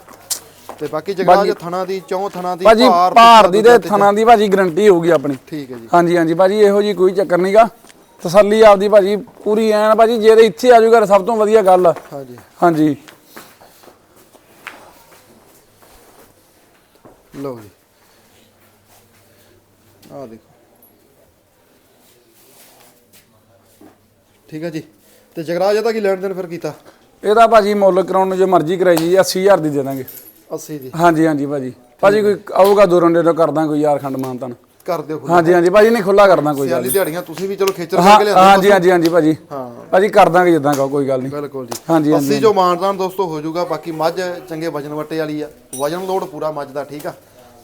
ਤੇ ਬਾਕੀ ਜਗਰਾਜ ਥਣਾ ਦੀ ਚੌਂ ਥਣਾ ਦੀ ਭਾਜੀ ਭਾਰ ਭਾਰ ਦੀ ਤੇ ਥਣਾ ਦੀ ਭਾਜੀ ਗਰੰਟੀ ਹੋਊਗੀ ਆਪਣੀ। ਠੀਕ ਹੈ ਜੀ। ਹਾਂਜੀ ਹਾਂਜੀ ਭਾਜੀ ਇਹੋ ਜੀ ਕੋਈ ਚੱਕਰ ਨਹੀਂਗਾ ਤਸੱਲੀ ਆਪਦੀ ਭਾਜੀ ਪੂਰੀ ਐਨ ਭਾਜੀ ਜੇ ਇਹਦੇ ਇੱਥੇ ਆ ਜਾਊਗਾ ਤਾਂ ਸਭ ਤੋਂ ਵਧੀਆ ਗੱਲ। ਹਾਂਜੀ। ਹਾਂਜੀ। ਲਓ ਜੀ। ਆ ਦੇਖੋ। ਠੀਕ ਹੈ ਜੀ। ਤੇ ਜਗਰਾਜ ਇਹਦਾ ਕੀ ਲੈਣ ਦੇਣ ਫਿਰ ਕੀਤਾ? ਇਹਦਾ ਭਾਜੀ ਮੁੱਲ ਕਰਾਉਣ ਨੂੰ ਜੋ ਮਰਜ਼ੀ ਕਰਾਈ ਜੀ 80000 ਦੀ ਦੇ ਦਾਂਗੇ। 80 ਦੀ। ਹਾਂਜੀ ਹਾਂਜੀ ਭਾਜੀ। ਭਾਜੀ ਕੋਈ ਆਊਗਾ ਦੂਰੋਂ ਦੇ ਤੋਂ ਕਰਦਾ ਕੋਈ ਯਾਰ ਖੰਡ ਮਾਨਤਨ ਕਰ ਦਿਓ ਖੁਦ ਹਾਂਜੀ ਹਾਂਜੀ ਭਾਜੀ ਨਹੀਂ ਖੁੱਲਾ ਕਰਦਾ ਕੋਈ ਗੱਲ ਸਿਆਲੀ ਦਿਹਾੜੀਆਂ ਤੁਸੀਂ ਵੀ ਚਲੋ ਖੇਚਰ ਕਰਕੇ ਲਿਆਂਦੇ ਹਾਂਜੀ ਹਾਂਜੀ ਹਾਂਜੀ ਭਾਜੀ। ਹਾਂ। ਭਾਜੀ ਕਰ ਦਾਂਗੇ ਜਿੱਦਾਂ ਕਹੋ ਕੋਈ ਗੱਲ ਨਹੀਂ। ਬਿਲਕੁਲ ਜੀ। ਹਾਂਜੀ, 80 ਜੋ ਮਾਨਦਾਨ ਦੋਸਤੋ ਹੋ ਜਾਊਗਾ ਬਾਕੀ ਮੱਝ ਚੰਗੇ ਵਜਨ ਵਟੇ ਵਾਲੀ ਆ। ਵਜਨ ਲੋਡ ਪੂਰਾ ਮੱਝ ਦਾ ਠੀਕ ਆ?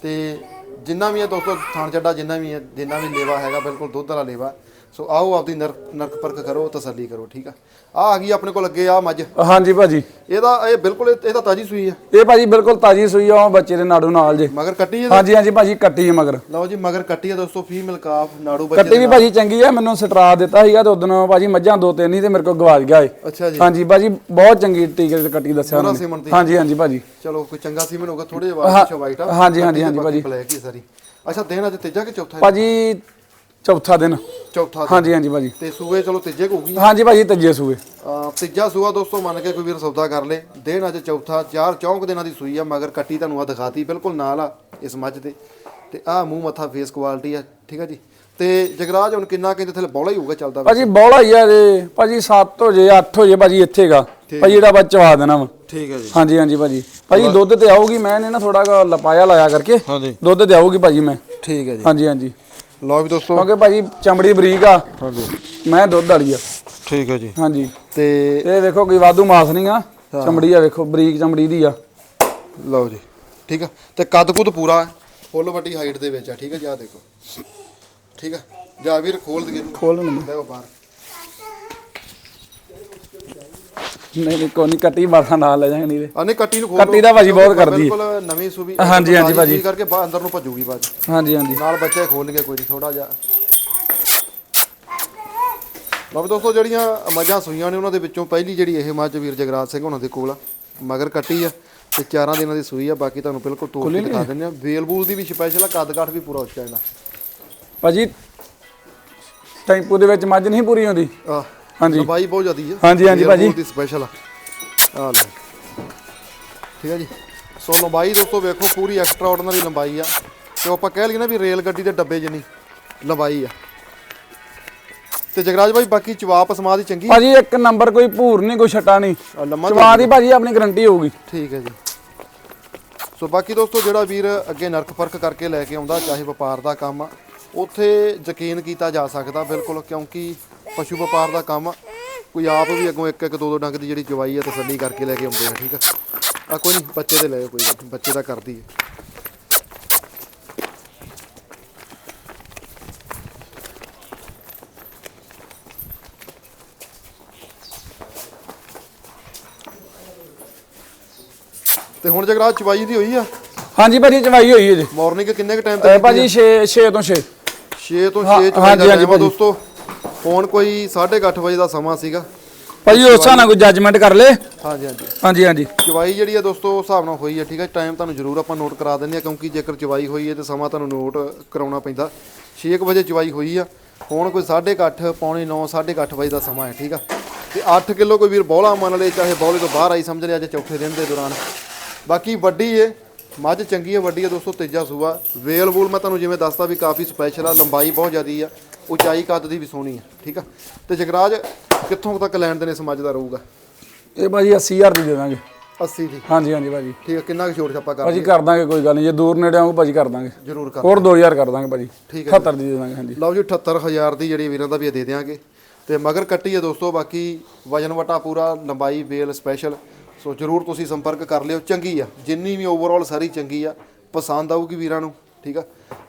ਤੇ ਜਿੰਨਾ ਵੀ ਆ ਦੋਸਤੋ ਥਣ ਚੱਡਾ ਜਿੰਨਾ ਵੀ ਹੈ ਜਿੰਨਾ ਵੀ ਲੇਵਾ ਹੈਗਾ ਬਿਲਕੁਲ ਦੁੱਧ ਵਾਲਾ ਲੇਵਾ। ਸੋ ਆਓ ਆਪਦੀ ਨਰਕ ਨਰਕ ਪਰਖ ਕਰੋ ਤਸੱਲੀ ਕਰੋ ਠੀਕ ਆ? ਆ ਆ ਗਈ ਆਪਣੇ ਕੋਲ ਅੱਗੇ ਆ ਮੱਝ। ਹਾਂਜੀ ਭਾਜੀ। ਇਹਦਾ ਇਹ ਬਿਲਕੁਲ ਇਹ ਇਹ ਤਾਂ ਤਾਜੀ ਸੂਈ ਆ। ਇਹ ਭਾਜੀ ਬਿਲਕੁਲ ਤਾਜੀ ਸੂਈ ਆ ਉਹ ਬੱਚੇ ਦੇ ਨਾੜੂ ਨਾਲ ਜੇ। ਮਗਰ ਕੱਟੀ ਹੈ ਹਾਂਜੀ ਹਾਂਜੀ ਭਾਜੀ ਕੱਟੀ ਹੈ ਮਗਰ। ਲਓ ਜੀ ਮਗਰ ਕੱਟੀ ਹੈ ਦੋਸਤੋ ਫੀਮੇਲ ਕਾਫ ਨਾੜੂ ਬੱਚੇ ਕੱਟੀ ਵੀ ਭਾਜੀ ਚੰਗੀ ਆ ਮੈਨੂੰ ਸਟਰਾ ਦਿੱਤਾ ਸੀਗਾ ਤੇ ਉਦੋਂ ਭਾਜੀ ਮੱਝਾਂ ਦੋ ਤਿੰਨ ਹੀ ਤੇ ਮੇਰੇ ਕੋਲ ਗਵਾਚ ਗਿਆ ਏ ਅੱਛਾ ਜੀ। ਹਾਂਜੀ ਭਾਜੀ ਬਹੁਤ ਚੰਗੀ ਟੀਕੇ ਤੇ ਕੱਟੀ ਦੱਸਿਆ ਉਹਨਾਂ। ਨੇ। ਹਾਂਜੀ ਹਾਂਜੀ ਭਾਜੀ। ਚਲੋ ਕੋਈ ਚੰਗਾ ਸੀਮਨ ਹੋਗਾ ਥੋੜੇ ਜਿਹਾ ਵਾਈਟ ਆ। ਹਾਂਜੀ, ਹਾਂਜੀ, ਹਾਂਜੀ, ਭਾਜੀ। ਬਲੈਕ ਹੀ ਸਾਰੀ। ਅੱਛਾ ਦਿਨ ਅੱਜ ਤੀਜਾ ਕਿ ਚੌਥਾ? ਭਾਜੀ ਚੌਥਾ ਦਿਨ। ਚੌਥਾ ਦਿਨ। ਹਾਂਜੀ ਹਾਂਜੀ ਭਾਜੀ। ਤੇ ਸੂਏ ਚਲੋ ਤੀਜੇ ਕੋ ਹੋਊਗੀ ਹਾਂਜੀ ਭਾਜੀ ਤੱਜੇ ਸੂਏ। ਅਹ ਤੀਜਾ ਸੂਆ ਦੋਸਤੋ ਮੰਨ ਕੇ ਕੋਈ ਵੀਰ ਸੌਦਾ ਕਰ ਲੇ। ਦਿਨ ਅੱਜ ਚੌਥਾ ਚਾਰ ਚੌਂਕ ਦਿਨਾਂ ਦੀ ਸੂਈ ਆ ਮਗਰ ਕੱਟੀ ਤੁਹਾਨੂੰ ਆ ਦਿਖਾਤੀ ਬਿਲਕੁਲ ਨਾਲ ਆ ਇਸ ਮੱਝ ਦੇ। ਤੇ ਆ ਮੂੰਹ ਮੱਥਾ ਫੇਸ ਕੁਆਲਿਟੀ ਆ ਠੀਕ ਆ ਜੀ? ਤੇ ਜਗਰਾਜ ਹੁਣ ਕਿੰਨਾ ਕਹਿੰਦੇ ਥੱਲੇ ਬੌਲਾ ਹੀ ਹੋਊਗਾ ਚੱਲਦਾ ਵਾ। ਭਾਜੀ ਬੌਲਾ ਹੀ ਆ ਜੇ ਭਾਜੀ 7 ਹੋ ਜੇ 8 ਹੋ ਜੇ ਭਾਜੀ ਇੱਥੇਗਾ ਭਾਜੀ ਜਿਹੜਾ ਬੱਚਾ ਚਵਾ ਦੇਣਾ ਵਾ। ਠੀਕ ਹੈ ਜੀ। ਹਾਂਜੀ ਹਾਂਜੀ ਭਾਜੀ। ਭਾਜੀ ਦੁੱਧ ਤੇ ਆਊਗੀ ਮੈਂ ਨੇ ਨਾ ਥੋੜਾ ਲਪਾਇਆ ਲਾਇਆ ਕਰਕੇ। ਹਾਂਜੀ। ਦੁੱਧ ਤੇ ਆਊਗੀ ਭਾਜੀ ਮੈਂ। ਠੀਕ ਹੈ ਜੀ। ਹਾਂਜੀ ਹਾਂਜੀ। ਲਓ ਵੀ ਦੋਸਤੋ। ਕਿਉਂਕਿ ਭਾਜੀ ਚਮੜੀ ਬਰੀਕ ਆ। ਹਾਂਜੀ। ਮੈਂ ਦੁੱਧ ਵਾਲੀ ਆ। ਠੀਕ ਹੈ ਜੀ। ਹਾਂਜੀ। ਤੇ ਇਹ ਵੇਖੋ ਕੋਈ ਵਾਧੂ ਮਾਸ ਨਹੀਂ ਆ। ਚਮੜੀ ਆ ਵੇਖੋ ਬਰੀਕ ਚਮੜੀ ਦੀ ਆ। ਲਓ ਜੀ। ਠੀਕ ਆ। ਤੇ ਕੱਦ ਕੁੱਦ ਪੂਰਾ ਫੁੱਲ ਵੱਡੀ ਹਾਈਟ ਦੇ ਵਿੱਚ ਆ। ਠੀਕ ਆ ਜੀ ਆ ਦੇਖੋ। ਠੀਕ ਆ। ਜਾ ਵੀਰ ਖੋਲ ਦਈਏ। ਖੋਲ ਮੈਨੂੰ ਲੈ ਉਹ ਬਾਹਰ। ਨਹੀਂ ਨਹੀਂ ਕੋਈ ਨਹੀਂ ਕੱਟੀ ਮਾਥਾ ਨਾਲ ਲੈ ਜਾਣੀ ਦੇ ਆ ਨਹੀਂ ਕੱਟੀ ਨੂੰ ਖੋਲ ਕੱਟੀ। ਦਾ ਭਾਜੀ ਬਹੁਤ ਕਰਦੀ। ਹੈ। ਬਿਲਕੁਲ ਨਵੀਂ ਸੂਬੀ ਹਾਂਜੀ, ਹਾਂਜੀ ਭਾਜੀ। ਕਰਕੇ ਬਾਹਰ ਅੰਦਰ ਨੂੰ ਭੱਜੂਗੀ ਬਾਅਦ 'ਚ। ਹਾਂਜੀ ਹਾਂਜੀ। ਨਾਲ ਬੱਚੇ ਖੋਲ ਕੇ ਕੋਈ ਨਹੀਂ ਥੋੜਾ ਜਿਹਾ। ਲਓ ਵੀ ਦੋਸਤੋ ਜਿਹੜੀਆਂ ਮੱਝਾਂ ਸੂਈਆਂ ਨੇ ਉਹਨਾਂ ਦੇ ਵਿੱਚੋਂ ਪਹਿਲੀ ਜਿਹੜੀ ਇਹ ਮੱਝ ਵੀਰ ਜਗਰਾਜ ਸਿੰਘ ਉਹਨਾਂ ਦੇ ਕੋਲ ਆ। ਮਗਰ ਕੱਟੀ ਆ ਤੇ ਚਾਰਾਂ ਦਿਨਾਂ ਦੀ ਸੂਈ ਆ ਬਾਕੀ ਤੁਹਾਨੂੰ ਬਿਲਕੁਲ ਤੋੜ ਕੇ ਦਿਖਾ ਦਿੰਦੇ ਆ। ਵੇਲ ਬੂਲ ਦੀ ਵੀ ਸਪੈਸ਼ਲ ਆ ਕੱਦ ਕਾਠ ਵੀ ਪੂਰਾ ਉੱਚਾ ਇਹਦਾ ਭਾਜੀ ਟੈਂਪੂ ਦੇ ਵਿੱਚ ਮੱਝ ਨਹੀਂ ਪੂਰੀ ਹੁੰਦੀ ਆ ਹਾਂਜੀ। ਲੰਬਾਈ ਬਹੁਤ ਜ਼ਿਆਦੀ ਆ। ਹਾਂਜੀ, ਹਾਂਜੀ ਭਾਜੀ। ਦੀ ਸਪੈਸ਼ਲ ਆ। ਆ ਲੈ ਠੀਕ ਆ ਜੀ। ਸੋ ਲੰਬਾਈ ਦੋਸਤੋ ਵੇਖੋ ਪੂਰੀ ਐਕਸਟਰਾ ਆਰਡੀਨਰੀ ਲੰਬਾਈ ਆ। ਤੇ ਉਹ ਆਪਾਂ ਕਹਿ ਲਈਏ ਨਾ ਵੀ ਰੇਲ ਗੱਡੀ ਦੇ ਡੱਬੇ ਜਿੰਨੀ ਲੰਬਾਈ ਆ। ਤੇ ਜਗਰਾਜ ਭਾਈ ਬਾਕੀ ਚਵਾਪ ਸਮਾਦ ਦੀ ਚੰਗੀ ਆ? ਭਾਜੀ ਇੱਕ ਨੰਬਰ ਕੋਈ ਭੂਰ ਨਹੀਂ ਕੋਈ ਛਟਾ ਨਹੀਂ। ਆ ਲੰਮਾ ਚਵਾ ਦੀ ਭਾਜੀ ਆਪਣੀ ਗਰੰਟੀ ਹੋਊਗੀ। ਠੀਕ ਹੈ ਜੀ। ਸੋ ਬਾਕੀ ਦੋਸਤੋ ਜਿਹੜਾ ਵੀਰ ਅੱਗੇ ਨਰਕ ਫ਼ਰਕ ਕਰਕੇ ਲੈ ਕੇ ਆਉਂਦਾ ਚਾਹੇ ਵਪਾਰ ਦਾ ਕੰਮ ਆ ਉੱਥੇ ਯਕੀਨ ਕੀਤਾ ਜਾ ਸਕਦਾ ਬਿਲਕੁਲ ਕਿਉਂਕਿ ਪਸ਼ੂ ਵਪਾਰ ਦਾ ਕੰਮ। ਕੋਈ ਆਪ ਵੀ ਅੱਗੋਂ ਇੱਕ ਇੱਕ ਦੋ ਦੋ ਡੰਗ ਦੀ ਜਿਹੜੀ ਚਵਾਈ ਆ ਤਸੱਲੀ ਕਰਕੇ ਲੈ ਕੇ ਆਉਂਦੇ ਆ ਠੀਕ ਆ? ਆ ਕੋਈ ਨਹੀਂ ਬੱਚੇ ਦੇ ਲੈ ਕੋਈ ਗੱਲ ਬੱਚੇ ਦਾ ਕਰਦੀ ਹੈ ਤੇ ਹੁਣ ਜਗਰਾਜ ਚਵਾਈ ਦੀ ਹੋਈ ਆ? ਹਾਂਜੀ ਭਾਜੀ ਚਵਾਈ ਹੋਈ ਹੈ ਜੀ। ਮਾਰਨਿੰਗ ਕਿੰਨੇ ਕ ਟਾਈਮ ਤੱਕ ਭਾਜੀ 6 6 ਤੋਂ 6 6 ਤੋਂ 6 ਹਾਂ, ਚਵਾਈ ਹਾਂਜੀ, ਹਾਂਜੀ ਆ ਦੋਸਤੋ ਫੋਨ ਕੋਈ 8:30 ਵਜੇ ਦਾ ਸਮਾਂ ਸੀਗਾ। ਭਾਜੀ ਉਸ ਹਿਸਾਬ ਨਾਲ ਕੋਈ ਜੱਜਮੈਂਟ ਕਰ ਲੇ। ਹਾਂਜੀ ਹਾਂਜੀ। ਹਾਂਜੀ ਹਾਂਜੀ। ਚਵਾਈ ਜਿਹੜੀ ਆ ਦੋਸਤੋ ਉਸ ਹਿਸਾਬ ਨਾਲ ਹੋਈ ਹੈ ਠੀਕ ਹੈ ਟਾਈਮ ਤੁਹਾਨੂੰ ਜ਼ਰੂਰ ਆਪਾਂ ਨੋਟ ਕਰਾ ਦਿੰਦੇ ਆ ਕਿਉਂਕਿ ਜੇਕਰ ਚਵਾਈ ਹੋਈ ਹੈ ਤੇ ਸਮਾਂ ਤੁਹਾਨੂੰ ਨੋਟ ਕਰਾਉਣਾ ਪੈਂਦਾ। 6 ਵਜੇ ਚਵਾਈ ਹੋਈ ਆ। ਹੁਣ ਕੋਈ 8:30 ਪੌਣੇ 9 8:30 ਵਜੇ ਦਾ ਸਮਾਂ ਹੈ ਠੀਕ ਆ? ਤੇ 8 ਕਿਲੋ ਕੋਈ ਵੀਰ ਬੌਲਾ ਮੰਨ ਲਏ ਚਾਹੇ ਬੌਲੇ ਤੋਂ ਬਾਹਰ ਆਈ ਸਮਝ ਲਿਆ ਅੱਜ ਚੌਥੇ ਦਿਨ ਦੇ ਦੌਰਾਨ। ਬਾਕੀ ਵੱਡੀ ਏ ਮੱਝ ਚੰਗੀ ਹੈ ਵੱਡੀ ਹੈ ਦੋਸਤੋ ਤੀਜਾ ਸੂਆ। ਵੇਲ ਵੂਲ ਮੈਂ ਤੁਹਾਨੂੰ ਜਿਵੇਂ ਦੱਸਦਾ ਵੀ ਕਾਫੀ ਸਪੈਸ਼ਲ ਆ ਲੰਬਾਈ ਬਹੁਤ ਜ਼ਿਆਦੀ ਆ ਉਚਾਈ ਕੱਦ ਦੀ ਵੀ ਸੋਹਣੀ ਆ ਠੀਕ ਆ? ਤੇ ਜਗਰਾਜ ਕਿੱਥੋਂ ਤੱਕ ਲੈਣ ਦੇਣੇ ਸਮਝ ਦਾ ਰਹੂਗਾ? ਇਹ ਭਾਜੀ 80000 ਦੀ ਦੇ ਦਾਂਗੇ। 80 ਦੀ? ਹਾਂਜੀ ਹਾਂਜੀ ਭਾਜੀ। ਠੀਕ ਆ ਕਿੰਨਾ ਕੁ ਛੋਟ ਛਾਪਾ ਕਰ ਭਾਜੀ ਕਰ ਦਾਂਗੇ ਕੋਈ ਗੱਲ ਨਹੀਂ ਜੇ ਦੂਰ ਨੇੜੇ ਆਊ ਭਾਜੀ ਕਰ ਦਾਂਗੇ। ਜ਼ਰੂਰ ਕਰ ਹੋਰ 2000 ਕਰ ਦਾਂਗੇ ਭਾਜੀ। ਠੀਕ 78 ਦੀ ਦੇ ਦਾਂਗੇ ਹਾਂਜੀ। ਲਓ ਜੀ 78000 ਦੀ ਜਿਹੜੀ ਵੀਰਾਂ ਦਾ ਵੀ ਇਹ ਦੇ ਦਿਆਂਗੇ। ਤੇ ਮਗਰ ਕੱਟੀ ਹੈ ਦੋਸਤੋ ਬਾਕੀ ਵਜਨ ਵਟਾ ਪੂਰਾ ਲੰਬਾਈ ਵੇਲ ਸਪੈਸ਼ਲ ਸੋ ਜਰੂਰ ਤੁਸੀਂ ਸੰਪਰਕ ਕਰ ਲਿਓ ਚੰਗੀ ਆ। ਜਿੰਨੀ ਵੀ ਓਵਰਆਲ ਸਾਰੀ ਚੰਗੀ ਆ ਪਸੰਦ ਆਊਗੀ ਵੀਰਾਂ ਨੂੰ ਠੀਕ ਆ?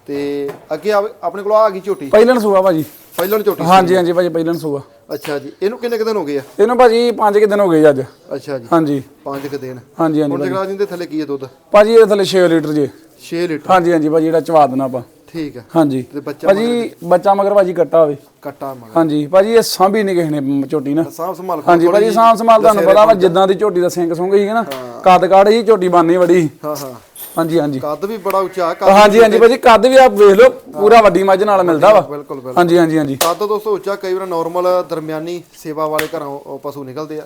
ਤੇ ਅੱਗੇ ਆ- ਆਪਣੇ ਕੋਲ ਆ ਗਈ ਝੋਟੀ? ਪਹਿਲਣ ਸੂਆ ਭਾਜੀ। ਪਹਿਲਾਂ ਝੋਟੀ ਹਾਂਜੀ ਹਾਂਜੀ ਭਾਜੀ ਪਹਿਲਣ ਸੂਆ। ਅੱਛਾ ਜੀ ਇਹਨੂੰ ਕਿੰਨੇ ਕੁ ਦਿਨ ਹੋ ਗਏ ਆ? ਇਹਨੂੰ ਭਾਜੀ 5 ਕਿ ਦਿਨ ਹੋ ਗਏ ਅੱਜ। ਅੱਛਾ ਜੀ। ਹਾਂਜੀ। ਪੰਜ ਕੁ ਦਿਨ। ਹਾਂਜੀ ਹਾਂਜੀ ਹੁਣ ਜਗਰਾ ਦੇ ਥੱਲੇ ਕੀ ਹੈ ਦੁੱਧ? ਭਾਜੀ ਇਹ ਥੱਲੇ 6 ਲੀਟਰ ਜੇ। 6 ਲੀਟਰ। ਹਾਂਜੀ ਹਾਂਜੀ ਭਾਜੀ ਜਿਹੜਾ ਚਵਾ ਦੇਣਾ ਆਪਾਂ। ਠੀਕ ਆ। ਹਾਂਜੀ। ਤੇ ਬੱਚਾ ਭਾਜੀ ਬੱਚਾ ਮਗਰ ਭਾਜੀ ਕੱਟਾ ਹੋਵੇ। ਕੱਟਾ ਮਗਰ। ਹਾਂਜੀ ਭਾਜੀ ਇਹ ਸਾਂਭੀ ਨਹੀਂ ਕਿਸੇ ਨੇ ਝੋਟੀ ਨਾ। ਸਾਂਭ ਸੰਭਾਲ ਕੇ ਹਾਂਜੀ ਭਾਜੀ ਸਾਂਭ ਸੰਭਾਲ ਤੁਹਾਨੂੰ ਪਤਾ ਵਾ ਜਿੱਦਾਂ ਦੀ ਝੋਟੀ ਦਾ ਸਿੰਘ ਸੁੰਘ ਸੀਗਾ ਨਾ ਕੱਦ ਕਾੜ ਹੀ ਝੋਟੀ ਬਾਨੀ ਬੜੀ ਹਾਂ ਹਾਂ। ਹਾਂਜੀ ਹਾਂਜੀ। ਕੱਦ ਵੀ ਬੜਾ ਉੱਚਾ ਕੱਦ ਹਾਂਜੀ ਹਾਂਜੀ ਭਾਜੀ ਕੱਦ ਵੀ ਆਪ ਵੇਖ ਲਓ ਪੂਰਾ ਵੱਡੀ ਮੱਝ ਨਾਲ ਮਿਲਦਾ ਵਾ। ਬਿਲਕੁਲ ਬਿਲਕੁਲ। ਹਾਂਜੀ ਹਾਂਜੀ ਹਾਂਜੀ। ਕੱਦ ਦੋਸਤੋ ਉੱਚਾ ਕਈ ਵਾਰ ਨਾਰਮਲ ਦਰਮਿਆਨੀ ਸੇਵਾ ਵਾਲੇ ਘਰਾਂ ਪਸ਼ੂ ਨਿਕਲਦੇ ਆ।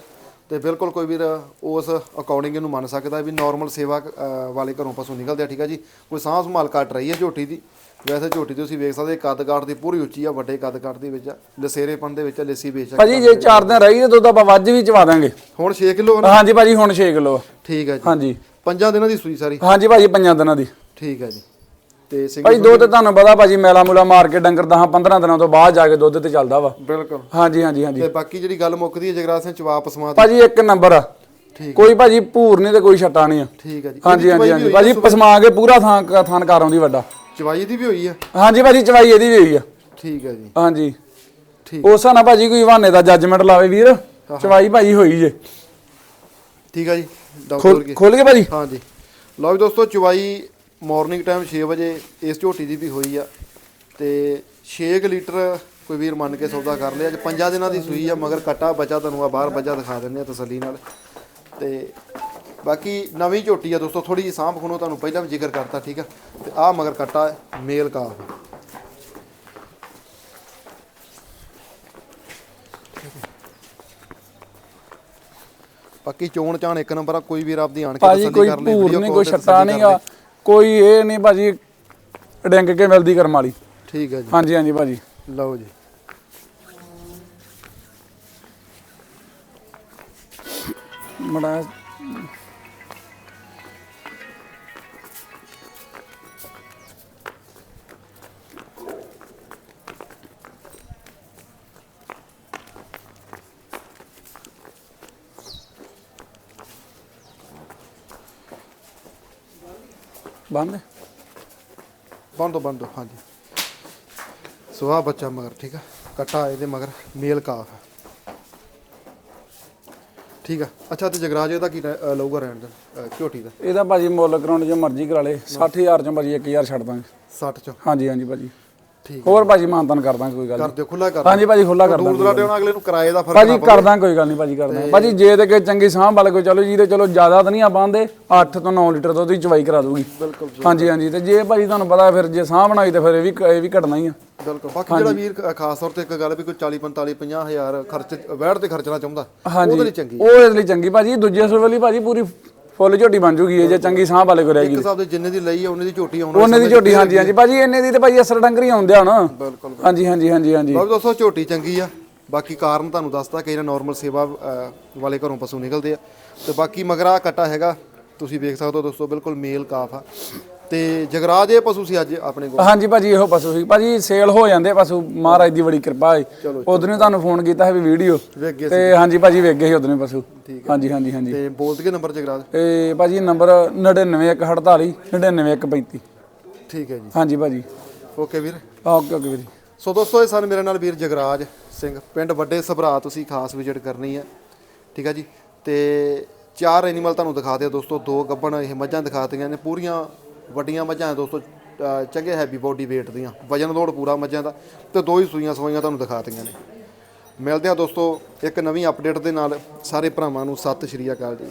ਤੇ ਬਿਲਕੁਲ ਕੋਈ ਵੀਰ ਉਸ ਅਕੋਰਡਿੰਗ ਇਹਨੂੰ ਮੰਨ ਸਕਦਾ ਵੀ ਨਾਰਮਲ ਸੇਵਾ ਵਾਲੇ ਘਰੋਂ ਪਸ਼ੂ ਨਿਕਲਦੇ ਆ ਠੀਕ ਆ ਜੀ? ਕੋਈ ਸਾਂਭ ਸੰਭਾਲ ਘੱਟ ਰਹੀ ਹੈ ਝੋਟੀ ਦੀ। ਵੈਸੇ ਝੋਟੀ ਤੁਸੀਂ ਵੇਖ ਸਕਦੇ ਕੱਦ ਕਾਠ ਦੀ ਪੂਰੀ ਉੱਚੀ ਆ ਵੱਡੇ ਕੱਦ ਕਾਠ ਦੇ ਵਿੱਚ ਆ ਲਸੇਰੇਪਣ ਦੇ ਵਿੱਚ ਆ, ਲੱਸੀ ਵੇਚ ਸਕਦੇ ਭਾਜੀ ਜੇ 4 ਦਿਨ ਰਹੀ ਤੇ ਦੁੱਧ ਆਪਾਂ ਵੱਜ ਵੀ ਚਵਾ ਦਾਂਗੇ। ਹੁਣ 6 ਕਿਲੋ ਹਾਂਜੀ ਭਾਜੀ ਹੁਣ 6 ਕਿਲੋ। ਠੀਕ ਹੈ ਜੀ। ਹਾਂਜੀ। ਪੰਜਾਂ ਦਿਨਾਂ ਦੀ ਸੂਈ ਸਾਰੀ? ਹਾਂਜੀ ਭਾਜੀ ਪੰਜਾਂ ਦਿਨਾਂ ਦੀ। ਠੀਕ ਹੈ ਜੀ। ਤੇ ਸਿੰਘ ਭਾਜੀ ਦੁੱਧ ਤੁਹਾਨੂੰ ਪਤਾ ਭਾਜੀ ਮੈਲਾ ਮੂਲਾ ਮਾਰ ਕੇ ਡੰਗਰ 10 15 ਦਿਨਾਂ ਤੋਂ ਬਾਅਦ ਜਾ ਕੇ ਦੁੱਧ ਤੇ ਚੱਲਦਾ ਵਾ। ਬਿਲਕੁਲ। ਹਾਂਜੀ ਹਾਂਜੀ ਹਾਂਜੀ। ਤੇ ਬਾਕੀ ਜਿਹੜੀ ਗੱਲ ਮੁੱਕਦੀ ਹੈ ਜਗਰਾਜ ਸਿੰਘ ਚਵਾਪ ਸਮਾਦ ਭਾਜੀ ਇੱਕ ਨੰਬਰ ਆ। ਠੀਕ ਕੋਈ ਭਾਜੀ ਭੂਰ ਨਹੀਂ ਤੇ ਕੋਈ ਛੱਟਾ ਨਹੀਂ ਆ। ਠੀਕ ਹੈ ਜੀ। ਹਾਂਜੀ ਹਾਂਜੀ ਹਾਂਜੀ। ਭਾਜੀ ਪਸਮਾ ਕੇ ਪੂਰਾ ਥਾਂ ਥਾਨ ਕਰ ਆਉਂਦੀ ਵੱਡਾ। ਚਵਾਈ ਦੀ ਵੀ ਹੋਈ ਆ? ਹਾਂਜੀ ਭਾਜੀ ਚਵਾਈ ਇਹਦੀ ਵੀ ਹੋਈ ਆ। ਠੀਕ ਹੈ ਜੀ। ਹਾਂਜੀ। ਠੀਕ। ਉਸਾਂ ਨਾ ਭਾਜੀ ਕੋਈ ਬਹਾਨੇ ਦਾ ਜੱਜਮੈਂਟ ਲਾਵੇ ਵੀਰ। ਚਵਾਈ ਭਾਜੀ ਹੋਈ ਜੇ। ਠੀਕ ਆ ਜੀ ਕੇ ਖੋਲ ਕੇ ਭਾਜੀ। ਹਾਂਜੀ। ਲਓ ਜੀ ਦੋਸਤੋ ਚੁਵਾਈ ਮਾਰਨਿੰਗ ਟਾਈਮ 6 ਵਜੇ ਇਸ ਝੋਟੀ ਦੀ ਵੀ ਹੋਈ ਆ ਤੇ 6 ਲੀਟਰ ਕੋਈ ਵੀਰ ਮੰਨ ਕੇ ਸੌਦਾ ਕਰ ਲਿਆ। ਅੱਜ ਪੰਜਾਂ ਦਿਨਾਂ ਦੀ ਸੂਈ ਆ ਮਗਰ ਕੱਟਾ ਬਚਾ ਤੁਹਾਨੂੰ ਆ ਬਾਹਰ ਬੱਚਾ ਦਿਖਾ ਦਿੰਦੇ ਆ ਤਸੱਲੀ ਨਾਲ। ਤੇ ਬਾਕੀ ਨਵੀਂ ਝੋਟੀ ਆ ਦੋਸਤੋ ਥੋੜੀ ਜਿਹੀ ਸਾਂਭ ਖੁਣੋ ਤੁਹਾਨੂੰ ਪਹਿਲਾਂ ਵੀ ਜ਼ਿਕਰ ਕਰਤਾ ਠੀਕ ਆ? ਤੇ ਆ ਮਗਰ ਕੱਟਾ ਮੇਲ ਕਾ ਬਾਕੀ ਚੋਣ ਚਾਣ ਇੱਕ ਨੰਬਰ ਆ ਕੋਈ ਵੀਰ ਆਪਦੀ ਆਣ ਕੇ ਤਸੱਲੀ ਕਰ ਭੂਰ ਵੀਡੀਓ ਨਹੀਂ ਕੋਈ ਛੱਟਾ ਨਹੀਂਗਾ। ਕੋਈ ਇਹ ਨਹੀਂ ਭਾਜੀ ਡਿੰਗ ਕੇ ਮਿਲਦੀ ਕਰਮ ਵਾਲੀ। ਠੀਕ ਹੈ ਜੀ। ਹਾਂਜੀ ਹਾਂਜੀ ਭਾਜੀ। ਲਓ ਜੀ। ਮੜਾ ਬੰਦ? ਬੰਦੋ ਬੰਦੋ ਹਾਂਜੀ। ਸੁਹਾ ਬੱਚਾ ਮਗਰ ਠੀਕ ਆ? ਕੱਟਾ ਇਹਦੇ ਮਗਰ ਮੇਲ ਕਾਫ। ਹੈ। ਠੀਕ ਆ? ਅੱਛਾ ਤੇ ਜਗਰਾਜ ਇਹਦਾ ਕੀ ਅ, ਲਊਗਾ ਰਹਿਣ ਦਾ ਝੋਟੀ ਦਾ? ਇਹਦਾ ਭਾਜੀ ਮੁੱਲ ਕਰਾਉਣ ਜੋ ਮਰਜ਼ੀ ਕਰਾ ਲੇ 60000 ਚੋਂ ਭਾਜੀ 1000 ਛੱਡ ਦਾਂਗੇ। 60 ਚੋਂ? ਹਾਂਜੀ ਹਾਂਜੀ ਭਾਜੀ। ਹੋਰ ਭਾਜੀ ਮਾਨਤਨ ਕਰ ਦਾਂਗੇ ਕੋਈ ਗੱਲ ਕਰ ਨਹੀਂ। ਦਿਓ ਖੁੱਲਾ ਕਰ ਹਾਂਜੀ ਭਾਜੀ ਖੁੱਲਾ ਕਰ ਦੂਰ ਦਰਾਡੇ ਉਹਨਾਂ ਅਗਲੇ ਨੂੰ ਕਿਰਾਏ ਦਾ ਫ਼ਰਕ ਭਾਜੀ ਕਰਦਾ ਕੋਈ ਗੱਲ ਨਹੀਂ ਭਾਜੀ ਕਰਦਾ। ਭਾਜੀ ਜੇ ਤੇ ਕੋਈ ਚੰਗੀ ਸਾਂਭ ਵਾਲੇ ਕੋਈ ਚਲੋ ਜੀ ਤੇ ਚਲੋ ਜ਼ਿਆਦਾ ਤਾਂ ਨਹੀਂ ਆ ਪਾਉਂਦੇ 8 ਤੋਂ 9 ਲੀਟਰ ਦੁੱਧ ਦੀ ਚਵਾਈ ਕਰਾ ਦੂਗੀ। ਬਿਲਕੁਲ ਹਾਂਜੀ ਹਾਂਜੀ ਤੇ ਜੇ ਭਾਜੀ ਤੁਹਾਨੂੰ ਪਤਾ ਫਿਰ ਜੇ ਸਾਂਭ ਬਣਾਈ ਤੇ ਫਿਰ ਇਹ ਵੀ ਇਹ ਵੀ ਘਟਣਾ ਹੀ ਆ। ਬਿਲਕੁਲ। ਬਾਕੀ ਜਿਹੜਾ ਵੀਰ ਖਾਸ ਤੌਰ ਤੇ ਇੱਕ ਗੱਲ ਵੀ ਕੋਈ 40 45 50 ਹਜ਼ਾਰ ਖਰਚ ਵੈੜ ਤੇ ਖਰਚਣਾ ਚਾਹੁੰਦਾ ਉਹਦੇ ਲਈ ਚੰਗੀ ਉਹ ਇਸ ਲਈ ਚੰਗੀ। ਭਾਜੀ ਦੂਜੇ ਸੂਬੇ ਲਈ ਭਾਜੀ ਪੂਰੀ ਫੁੱਲ ਝੋਟੀ ਬਣ ਜੂਗੀ ਇਹ ਜੇ ਚੰਗੀ ਸਾਂਭ ਵਾਲੇ ਕੋ ਰਹੇਗੀ ਇੱਕ ਹਿਸਾਬ ਦੇ ਜਿੰਨੇ ਦੀ ਲਈ ਆ ਉਹਨੇ ਦੀ ਝੋਟੀ ਆਉਣਾ ਉਹਨੇ ਦੀ ਝੋਟੀ ਹਾਂਜੀ ਹਾਂਜੀ। ਭਾਜੀ ਇੰਨੇ ਦੀ ਤੇ ਭਾਜੀ ਅਸਰ ਡੰਗਰੀ ਆਉਂਦੇ ਆ ਨਾ। ਬਿਲਕੁਲ ਹਾਂਜੀ ਹਾਂਜੀ ਹਾਂਜੀ ਹਾਂਜੀ। ਬਾਕੀ ਦੋਸਤੋ ਝੋਟੀ ਚੰਗੀ ਆ। ਬਾਕੀ ਕਾਰਨ ਤੁਹਾਨੂੰ ਦੱਸਦਾ ਕਿ ਇਹਨਾਂ ਨਾਰਮਲ ਸੇਵਾ ਵਾਲੇ ਘਰੋਂ ਪਸ਼ੂ ਨਿਕਲਦੇ ਆ। ਤੇ ਬਾਕੀ ਮਗਰਾ ਕਟਾ ਹੈਗਾ ਤੁਸੀਂ ਵੇਖ ਸਕਦੇ ਹੋ ਦੋਸਤੋ ਬਿਲਕੁਲ ਮੇਲ ਕਾਫ ਆ। ਤੇ ਜਗਰਾਜ ਇਹ ਪਸ਼ੂ ਸੀ ਅੱਜ ਆਪਣੇ ਕੋਲ? ਹਾਂਜੀ ਭਾਜੀ ਇਹੋ ਪਸ਼ੂ ਸੀ। ਭਾਜੀ ਸੇਲ ਹੋ ਜਾਂਦੇ ਪਸ਼ੂ। ਮਹਾਰਾਜ ਦੀ ਬੜੀ ਕਿਰਪਾ ਹੈ ਉਦੋਂ ਹੀ ਤੁਹਾਨੂੰ ਫੋਨ ਕੀਤਾ ਹੈ ਵੀ ਵੀਡੀਓ। ਤੇ ਹਾਂਜੀ ਭਾਜੀ ਵੇਖ ਗਏ ਸੀ ਉਦੋਂ ਹੀ ਪਸ਼ੂ। ਹਾਂਜੀ ਹਾਂਜੀ ਹਾਂਜੀ। ਤੇ ਬੋਲ ਦਈਏ ਨੰਬਰ ਜਗਰਾਜ? ਤੇ ਭਾਜੀ ਨੰਬਰ 99148 99135 ਠੀਕ ਹੈ ਜੀ। ਹਾਂਜੀ ਭਾਜੀ। ਓਕੇ ਵੀਰ। ਓਕੇ ਓਕੇ ਵੀਰ ਸੋ ਦੋਸਤੋ ਇਹ ਸਨ ਮੇਰੇ ਨਾਲ ਵੀਰ ਜਗਰਾਜ ਸਿੰਘ। ਪਿੰਡ ਵੱਡੇ ਸਭਰਾ ਤੁਸੀਂ ਖਾਸ ਵਿਜ਼ਿਟ ਕਰਨੀ ਹੈ। ਠੀਕ ਹੈ ਜੀ। ਤੇ ਚਾਰ ਐਨੀਮਲ ਤੁਹਾਨੂੰ ਦਿਖਾ ਦਿਓ ਦੋਸਤੋ। ਦੋ ਗੱਬਣ ਇਹ ਮੱਝਾਂ ਦਿਖਾਤੀਆਂ ਨੇ। ਪੂਰੀਆਂ ਵੱਡੀਆਂ ਮੱਝਾਂ ਦੋਸਤੋ ਚੰਗੇ ਹੈਵੀ ਬੋਡੀ weight ਦੀਆਂ। ਵਜਨ ਲੋਡ ਪੂਰਾ ਮੱਝਾਂ ਦਾ। ਤੇ ਦੋ ਹੀ ਸੂਈਆਂ ਸਵਾਈਆਂ ਤੁਹਾਨੂੰ ਦਿਖਾਤੀਆਂ ਨੇ। ਮਿਲਦੇ ਆ ਦੋਸਤੋ, ਇੱਕ ਨਵੀਂ ਅਪਡੇਟ ਦੇ ਨਾਲ ਸਾਰੇ ਭਰਾਵਾਂ ਨੂੰ ਸਤਿ ਸ਼੍ਰੀ ਅਕਾਲ ਜੀ।